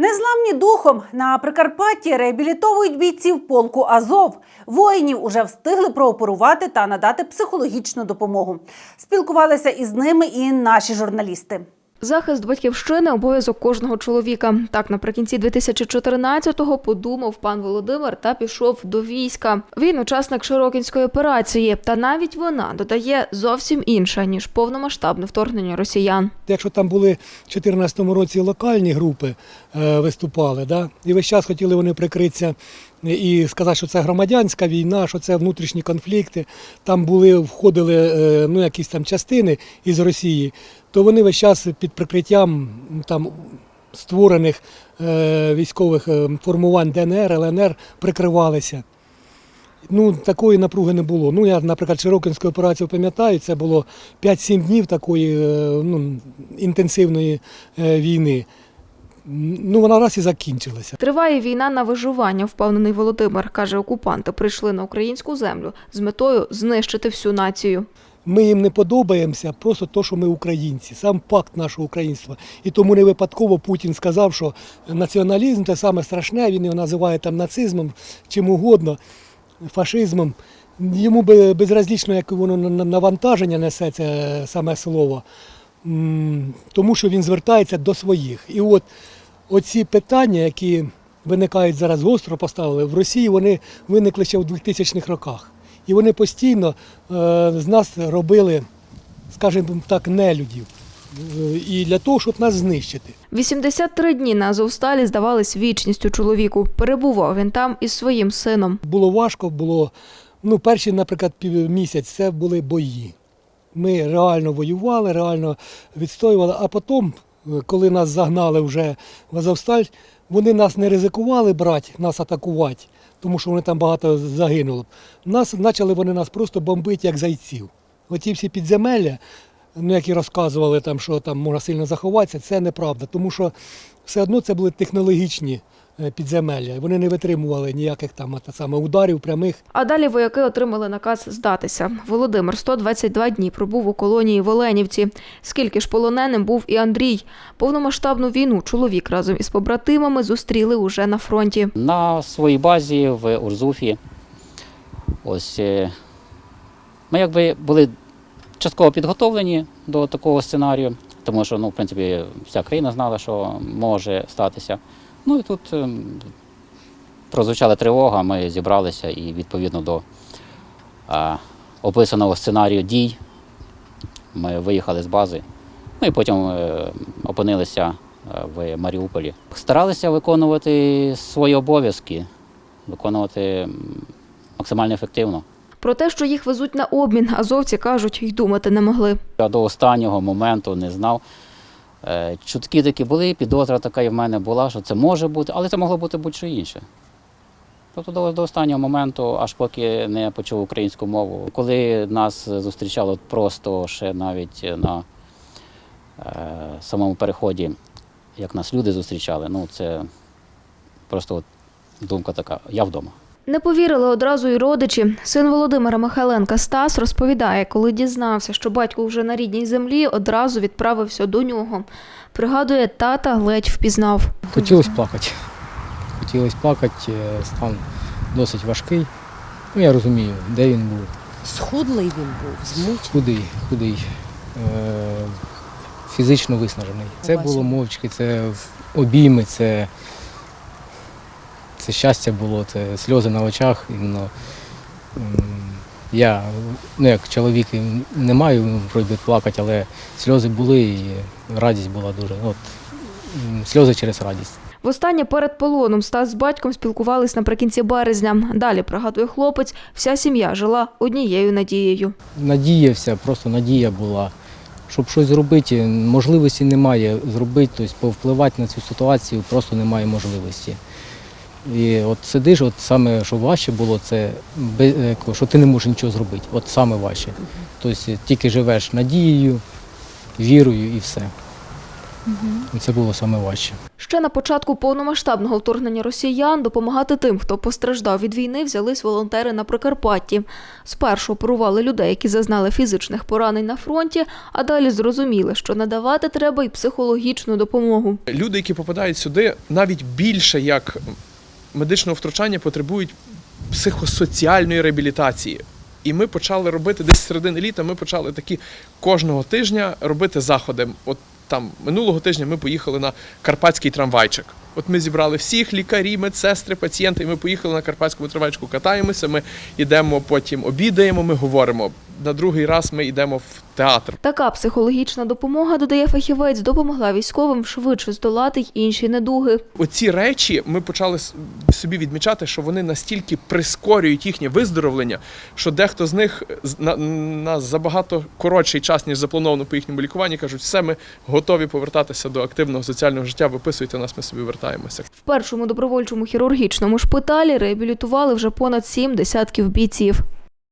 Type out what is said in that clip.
Незламні духом на Прикарпатті реабілітовують бійців полку Азов. Воїнів уже встигли прооперувати та надати психологічну допомогу. Спілкувалися із ними і наші журналісти. Захист батьківщини обов'язок кожного чоловіка. Так наприкінці 2014-го подумав пан Володимир та пішов до війська. Він учасник Широкінської операції, та навіть вона додає зовсім інша ніж повномасштабне вторгнення росіян. Якщо там були в 2014 році локальні групи е, виступали, да, і весь час хотіли вони прикритися і сказати, що це громадянська війна, що це внутрішні конфлікти, там були, входили е, ну, якісь там частини із Росії, то вони весь час під прикриттям там створених е, військових е, формувань ДНР, ЛНР прикривалися. Ну, такої напруги не було. Ну, я, наприклад, Широкинську операцію пам'ятаю, це було 5-7 днів такої ну, інтенсивної війни. Ну, вона раз і закінчилася. Триває війна на виживання, впевнений Володимир. Каже, окупанти прийшли на українську землю з метою знищити всю націю. Ми їм не подобаємося, просто то, що ми українці, сам пакт нашого українства. І тому не випадково Путін сказав, що націоналізм це саме страшне, він його називає там нацизмом, чим угодно, фашизмом. Йому безразлічно, як воно на- на- навантаження несе це саме слово, тому що він звертається до своїх. І от оці питання, які виникають зараз гостро поставили, в Росії вони виникли ще в 2000-х роках. І вони постійно е, з нас робили, скажімо так, нелюдів. І для того, щоб нас знищити. 83 дні на Азовсталі здавались вічністю чоловіку. Перебував він там із своїм сином. Було важко, було. Ну, перші, наприклад, півмісяць це були бої. Ми реально воювали, реально відстоювали, а потім, коли нас загнали вже в Азовсталь, вони нас не ризикували брати, нас атакувати, тому що вони там багато загинуло. Нас почали вони нас просто бомбити як зайців. Оці всі підземелля, ну, які розказували, там, що там можна сильно заховатися, це неправда, тому що все одно це були технологічні підземелля. Вони не витримували ніяких там а, те саме, ударів прямих. А далі вояки отримали наказ здатися. Володимир 122 дні пробув у колонії в Оленівці. Скільки ж полоненим був і Андрій. Повномасштабну війну чоловік разом із побратимами зустріли уже на фронті. На своїй базі в Урзуфі. Ось е, ми якби були частково підготовлені до такого сценарію, тому що, ну, в принципі, вся країна знала, що може статися. Ну і тут ем, прозвучала тривога, ми зібралися і відповідно до описаного сценарію дій ми виїхали з бази. Ну і потім е, опинилися е, в Маріуполі. Старалися виконувати свої обов'язки, виконувати максимально ефективно. Про те, що їх везуть на обмін, азовці кажуть, й думати не могли. Я до останнього моменту не знав. Е, Чутки такі були, підозра така і в мене була, що це може бути, але це могло бути будь-що інше. Тобто до, до останнього моменту, аж поки не почув українську мову. Коли нас зустрічало просто ще навіть на е, самому переході, як нас люди зустрічали, ну це просто от думка така, я вдома. Не повірили одразу й родичі. Син Володимира Михайленка Стас розповідає, коли дізнався, що батько вже на рідній землі, одразу відправився до нього. Пригадує, тата ледь впізнав. Хотілося плакати. Хотілося плакати, е, стан досить важкий. Ну, я розумію, де він був. Схудлий він був, змучений. Худий, худий, е, фізично виснажений. Це було мовчки, це обійми, це, це щастя було, це сльози на очах. Іменно, я, ну як чоловік, не маю вроді плакати, але сльози були і радість була дуже. От, сльози через радість. Востаннє перед полоном Стас з батьком спілкувались наприкінці березня. Далі, пригадує хлопець, вся сім'я жила однією надією. надіявся, просто надія була, щоб щось зробити. Можливості немає зробити, тобто повпливати на цю ситуацію просто немає можливості. І от сидиш, от саме що важче було, це е, що ти не можеш нічого зробити. От саме важче. Тобто тільки живеш надією, вірою і все. І Це було саме важче. Ще на початку повномасштабного вторгнення росіян допомагати тим, хто постраждав від війни, взялись волонтери на Прикарпатті. Спершу оперували людей, які зазнали фізичних поранень на фронті, а далі зрозуміли, що надавати треба й психологічну допомогу. Люди, які попадають сюди, навіть більше як медичного втручання, потребують психосоціальної реабілітації. І ми почали робити десь середини літа. Ми почали такі кожного тижня робити заходи. От там минулого тижня ми поїхали на карпатський трамвайчик. От ми зібрали всіх лікарі, медсестри, пацієнти, і ми поїхали на карпатському трамвайчику, катаємося. Ми йдемо потім обідаємо. Ми говоримо. На другий раз ми йдемо в театр. Така психологічна допомога, додає фахівець, допомогла військовим швидше здолати й інші недуги. Оці речі ми почали собі відмічати, що вони настільки прискорюють їхнє виздоровлення, що дехто з них на, на забагато коротший час, ніж заплановано по їхньому лікуванні, кажуть, все, ми готові повертатися до активного соціального життя, виписуйте нас, ми собі вертаємося. В першому добровольчому хірургічному шпиталі реабілітували вже понад сім десятків бійців.